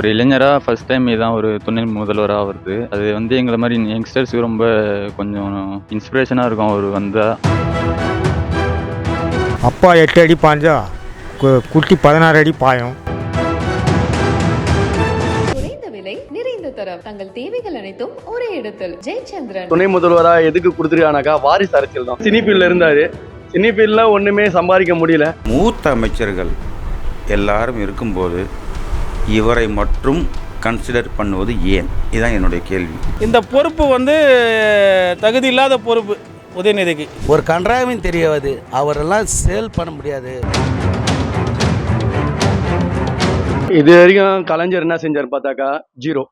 ஒரு இளைஞராக first time இதான் ஒரு துணை முதல்வராக வருது. அது வந்து எங்களை மாதிரி யங்ஸ்டர்ஸுக்கு ரொம்ப கொஞ்சம் இன்ஸ்பிரேஷனாக இருக்கும் அவர் வந்தால் அப்பா எட்டு அடி பாஞ்சா கு- குட்டி பதினாறு அடி பாயும். குறைந்த விலை நிறைந்த தரம். தங்கள் தேவைகள் அனைத்தும் ஒரே இடத்தில். ஜெயச்சந்திரன். துணை முதல்வரா எதுக்கு கொடுத்துருக்கானாக்கா வாரிசு அரசியல் தான். சினி ஃபீல்ட்ல இருந்தாரு. சினி ஃபீல்ட்ல ஒண்ணுமே சம்பாதிக்க முடியல. மூத்த அமைச்சர்கள் எல்லாரும் இருக்கும்போது இவரை மட்டும் கன்சிடர் பண்ணுவது ஏன்? இதுதான் என்னுடைய கேள்வி. இந்த பொறுப்பு வந்து தகுதி இல்லாத பொறுப்பு உதயநிதிக்கு. ஒரு கன்றாவின் தெரியாது. அவரெல்லாம் சேல் பண்ண முடியாது. இது வரைக்கும் கலைஞர் என்ன செஞ்சார் பார்த்தாக்கா ஜீரோ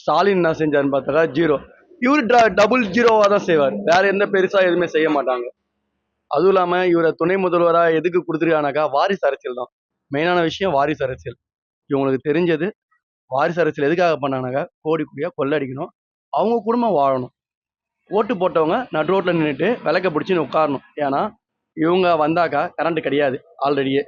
ஸ்டாலின் என்ன செஞ்சாருன்னு பார்த்தாக்கா ஜீரோ இவர் டபுள் ஜீரோவா தான் செய்வார். வேற எந்த பெருசா எதுவுமே செய்ய மாட்டாங்க. அதுவும் இல்லாம இவரை துணை முதல்வரா எதுக்கு கொடுத்துருக்கானாக்கா வாரிசு அரசியல் தான். மெயினான விஷயம் வாரிசு அரசியல். இவங்களுக்கு தெரிஞ்சது. வாரிசு அரசியல் எதுக்காக பண்ணானாக்கா கோடி கோடியாக கொள்ளடிக்கணும். அவங்க குடும்பம் வாழணும். ஓட்டு போட்டவங்க நடு ரோட்டில் நின்றுட்டு விளக்க பிடிச்சின்னு உட்காரணும். ஏன்னா இவங்க வந்தாக்கா கரண்ட் கிடையாது ஆல்ரெடியே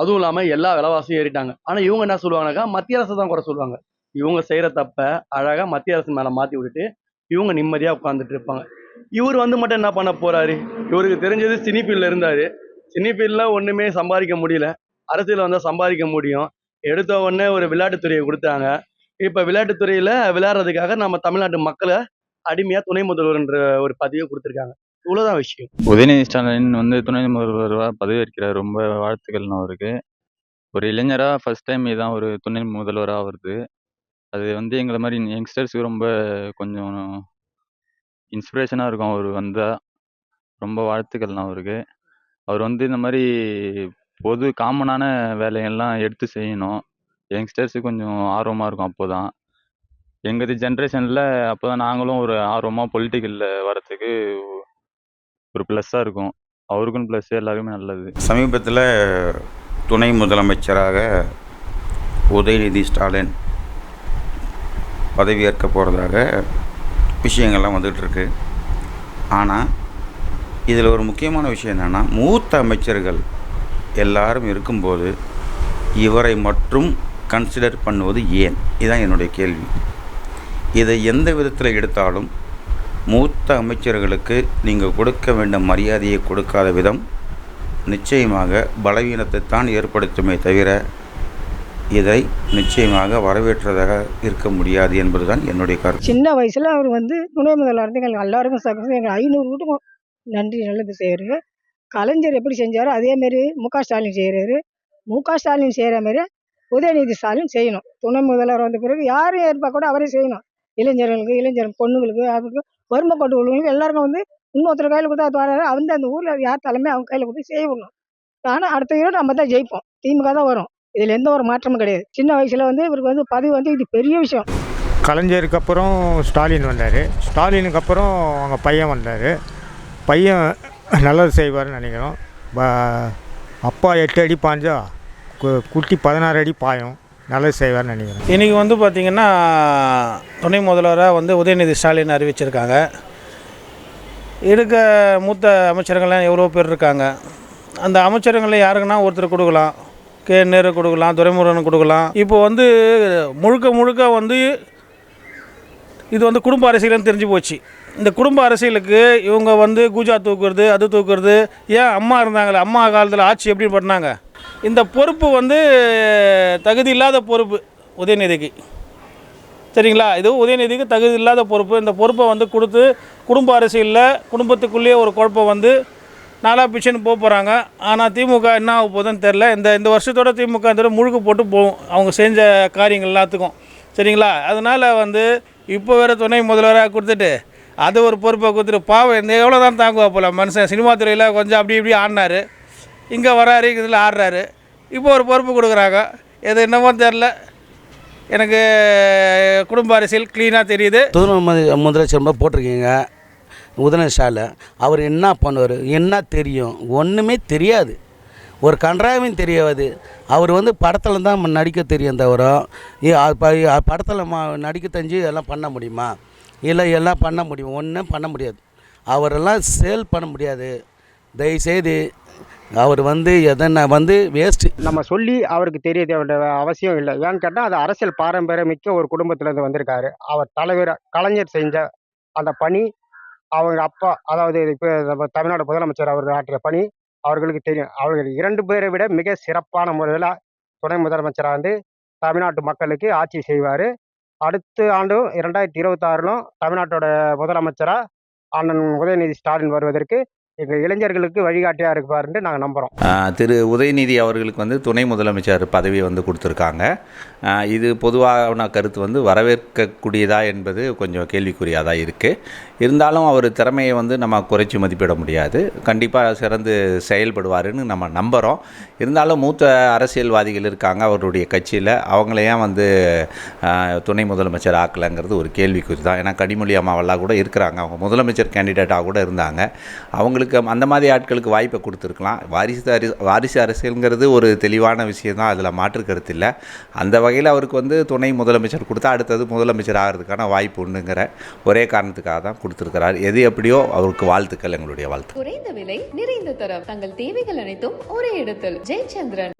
அதுவும் இல்லாமல் எல்லா விலைவாசியும் ஏறிட்டாங்க. ஆனால் இவங்க என்ன சொல்லுவாங்கனாக்கா மத்திய அரசு தான் குறை சொல்லுவாங்க. இவங்க செய்கிற தப்ப அழகாக மத்திய அரசு மேலே மாற்றி விட்டுட்டு இவங்க நிம்மதியாக உட்காந்துட்டு இருப்பாங்க. இவர் வந்து மட்டும் என்ன பண்ண போகிறாரு இவருக்கு தெரிஞ்சது சினி ஃபீல்ட்ல இருந்தார். சினி ஃபீல்ட்ல ஒன்றுமே சம்பாதிக்க முடியல. அரசியல் வந்தால் சம்பாதிக்க முடியும். எடுத்த உடனே ஒரு விளையாட்டுத்துறையை கொடுத்தாங்க. இப்போ விளையாட்டுத்துறையில் விளையாடுறதுக்காக நம்ம தமிழ்நாட்டு மக்களை அடிமையாக துணை முதல்வர்ன்ற ஒரு பதவியை கொடுத்துருக்காங்க. இவ்வளோதான் விஷயம். உதயநிதி ஸ்டாலின் வந்து துணை முதல்வராக பதவியேற்கிறார். ரொம்ப வாழ்த்துக்கள்னு அவருக்கு. ஒரு இளைஞராக ஃபர்ஸ்ட் டைம் இதான் ஒரு துணை முதல்வராக வருது அது வந்து எங்களை மாதிரி யங்ஸ்டர்ஸுக்கு ரொம்ப கொஞ்சம் இன்ஸ்பிரேஷனாக இருக்கும். அவர் வந்தால் ரொம்ப வாழ்த்துக்கள்ண்ணா அவருக்கு. அவர் வந்து இந்த மாதிரி பொது காமனான வேலையெல்லாம் எடுத்து செய்யணும். யங்ஸ்டர்ஸுக்கு கொஞ்சம் ஆர்வமாக இருக்கும் அப்போ தான் எங்கள் ஜென்ரேஷனில் அப்போ தான் நாங்களும் ஒரு ஆர்வமாக பொலிட்டிக்கலில் வரத்துக்கு ஒரு ப்ளஸ்ஸாக இருக்கும். அவருக்கும் ப்ளஸ் எல்லாருக்குமே நல்லது. சமீபத்தில் துணை முதலமைச்சராக உதயநிதி ஸ்டாலின் பதவியேற்க போகிறதாக விஷயங்கள்லாம் வந்துகிட்ருக்கு ஆனால் இதில் ஒரு முக்கியமான விஷயம் என்னென்னா மூத்த அமைச்சர்கள் எல்லாரும் இருக்கும்போது இவரை மட்டும் கன்சிடர் பண்ணுவது ஏன்? இதுதான் என்னுடைய கேள்வி. இதை எந்த விதத்தில் எடுத்தாலும் மூத்த அமைச்சர்களுக்கு நீங்கள் கொடுக்க வேண்டிய மரியாதையை கொடுக்காத விதம் நிச்சயமாக பலவீனத்தை தான் ஏற்படுத்துமே தவிர இதை நிச்சயமாக வரவேற்றதாக இருக்க முடியாது என்பதுதான் என்னுடைய கருத்து. சின்ன வயசில் அவர் வந்து துணை முதல்வர் எங்களுக்கு எல்லாருக்கும் சக்ஸஸ் எங்கள் ஐநூறு வீட்டுக்கும் நன்றி நல்லது செய்கிறாரு கலைஞர் எப்படி செஞ்சாரோ அதேமாரி மு க ஸ்டாலின் செய்கிறாரு மு க ஸ்டாலின் செய்கிற மாரி உதயநிதி ஸ்டாலின் செய்யணும். துணை முதல்வர் வந்த பிறகு யாரும் ஏற்பா கூட அவரே செய்யணும். இளைஞர்களுக்கு இளைஞர் பொண்ணுங்களுக்கு அவருக்கு வறுமை கொண்டு உள்ளவங்களுக்கு எல்லாருக்கும் வந்து இன்னொருத்தர் கையில் கொடுத்தா அது வராது. அந்த அந்த ஊரில் யார் தலைமை அவங்க கையில் கொடுத்து செய்யணும் ஆனால் அடுத்த இயர் நம்ம தான் ஜெயிப்போம். திமுக தான் வரும். இதில் எந்த ஒரு மாற்றமும் கிடையாது. சின்ன வயசில் வந்து இவருக்கு வந்து பதவி வந்து இது பெரிய விஷயம். கலைஞருக்கு அப்புறம் ஸ்டாலின் வந்தார். ஸ்டாலினுக்கு அப்புறம் அவங்க பையன் வந்தார். பையன் நல்லது செய்வார்னு நினைக்கிறோம். ப- அப்பா எட்டு அடி பாஞ்சா கு- குட்டி பதினாறு அடி பாயும். நல்லது செய்வார்னு நினைக்கிறேன் இன்றைக்கி வந்து பார்த்திங்கன்னா துணை முதல்வராக வந்து உதயநிதி ஸ்டாலின் அறிவிச்சிருக்காங்க. இருக்க மூத்த அமைச்சர்கள்லாம் எவ்வளோ பேர் இருக்காங்க. அந்த அமைச்சர்களை யாருக்குன்னா ஒருத்தர் கொடுக்கலாம். கே. நேரு கொடுக்கலாம் துரைமுருகன் கொடுக்கலாம். இப்போ வந்து முழுக்க முழுக்க வந்து இது வந்து குடும்ப அரசியல்னு தெரிஞ்சு போச்சு. இந்த குடும்ப அரசியலுக்கு இவங்க வந்து கூஜா தூக்குறது அது தூக்குறது ஏன் அம்மா இருந்தாங்களே? அம்மா காலத்தில் ஆட்சி எப்படி பண்ணாங்க? இந்த பொறுப்பு வந்து தகுதி இல்லாத பொறுப்பு உதயநிதிக்கு. சரிங்களா? இது உதயநிதிக்கு தகுதி இல்லாத பொறுப்பு. இந்த பொறுப்பை வந்து கொடுத்து குடும்ப அரசியலில் குடும்பத்துக்குள்ளேயே ஒரு குழப்பம் வந்து நாலா பிச்சைன்னு போக போகிறாங்க ஆனால் திமுக என்ன ஆக போதுன்னு தெரில இந்த இந்த வருஷத்தோட திமுக இந்த முழுக்கு முழுக்க போட்டு போகும். அவங்க செஞ்ச காரியங்கள் எல்லாத்துக்கும். சரிங்களா? அதனால் வந்து இப்போ வேறு துணை முதல்வராக கொடுத்துட்டு அது ஒரு பொறுப்பை கொடுத்துட்டு பாவம் இந்த எவ்வளோ தான் தாங்குவா போல மனுஷன். சினிமா துறையில் கொஞ்சம் அப்படி இப்படி ஆடினாரு. இங்கே வராரு இதில் ஆடுறாரு. இப்போ ஒரு பொறுப்பு கொடுக்குறாங்க. எது என்னமோ தெரில எனக்கு குடும்ப அரசியல் க்ளீனாக தெரியுது. துணை முதலமைச்சர் போட்டிருக்கீங்க. உதயநிதி அவர் என்ன பண்ணுவார்? என்ன தெரியும்? ஒன்றுமே தெரியாது. ஒரு கன்றாவையும் தெரியாது. அவர் வந்து படத்தில் தான் நடிக்க தெரியும் தவிர படத்தில் நடிக்க தெரிஞ்சு எல்லாம் பண்ண முடியுமா? இல்லை எல்லாம் பண்ண முடியும். ஒன்றும் பண்ண முடியாது. அவரெல்லாம் சேல் பண்ண முடியாது. தயவுசெய்து அவர் வந்து எதனா வந்து வேஸ்ட்டு நம்ம சொல்லி அவருக்கு தெரிய அவசியம் இல்லை. ஏன்னு கேட்டால் அது அரசியல் பாரம்பரியமிக்க ஒரு குடும்பத்திலேருந்து வந்திருக்காரு. அவர் தலைவர் கலைஞர் செஞ்ச அந்த பணி அவங்க அப்பா அதாவது இப்போ நம்ம தமிழ்நாடு முதலமைச்சர் அவர் ஆற்றிய பணி அவர்களுக்கு தெரியும். அவர்கள் இரண்டு பேரை விட மிக சிறப்பான முறையில் துணை முதலமைச்சராக வந்து தமிழ்நாட்டு மக்களுக்கு ஆட்சி செய்வார். அடுத்த ஆண்டும் இரண்டாயிரத்தி இருபத்தாறிலும் தமிழ்நாட்டோட முதலமைச்சராக அண்ணன் உதயநிதி ஸ்டாலின் வருவதற்கு எங்கள் இளைஞர்களுக்கு வழிகாட்டியாக இருப்பாருன்னு நாங்கள் நம்புகிறோம் திரு உதயநிதி அவர்களுக்கு வந்து துணை முதலமைச்சர் பதவி வந்து கொடுத்துருக்காங்க. இது பொதுவான கருத்து வந்து வரவேற்கக்கூடியதா என்பது கொஞ்சம் கேள்விக்குறியாக தான் இருக்குது இருந்தாலும் அவர் திறமையை வந்து நம்ம குறைச்சி மதிப்பிட முடியாது. கண்டிப்பாக சிறந்து செயல்படுவாருன்னு நம்ம நம்புகிறோம் இருந்தாலும் மூத்த அரசியல்வாதிகள் இருக்காங்க அவருடைய கட்சியில் அவங்கள ஏன் வந்து துணை முதலமைச்சர் ஆக்கலைங்கிறது ஒரு கேள்விக்குறி தான் ஏன்னா கனிமொழி அம்மாவெல்லாம் கூட இருக்கிறாங்க. அவங்க முதலமைச்சர் கேண்டிடேட்டாக கூட இருந்தாங்க. அவங்களுக்கு அந்த மாதிரி ஆட்களுக்கு வாய்ப்பை கொடுத்துருக்கலாம். வாரிசு அரி வாரிசு அரசியலுங்கிறது ஒரு தெளிவான விஷயம் தான். அதில் மாற்று கருத்து இல்லை. அந்த வகையில் அவருக்கு வந்து துணை முதலமைச்சர் கொடுத்தா அடுத்தது முதலமைச்சர் ஆகிறதுக்கான வாய்ப்பு உண்டுங்கிற ஒரே காரணத்துக்காக தான் கொடுத்துருக்கிறார். எது எப்படியோ அவருக்கு வாழ்த்துக்கள் எங்களுடைய வாழ்த்து குறைந்த விலை நிறைந்த தரம். தங்கள் தேவைகள் அனைத்தும் ஒரே இடத்தில். ஜெயச்சந்திரன்.